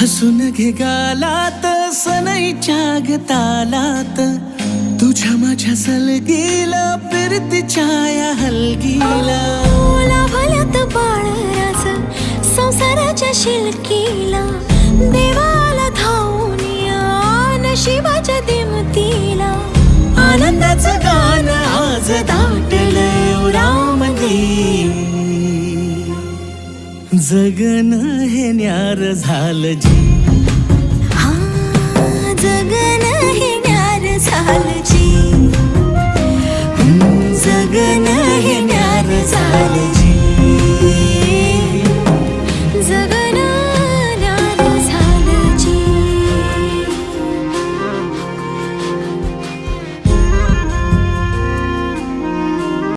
हसून घे गालात सनईच्या ग तुझ्या माझ्या सलगीला फिरत छाया हलगीला. ओला भल्यात संसाराच्या शिलकी जगन हे न्यार झालं जी.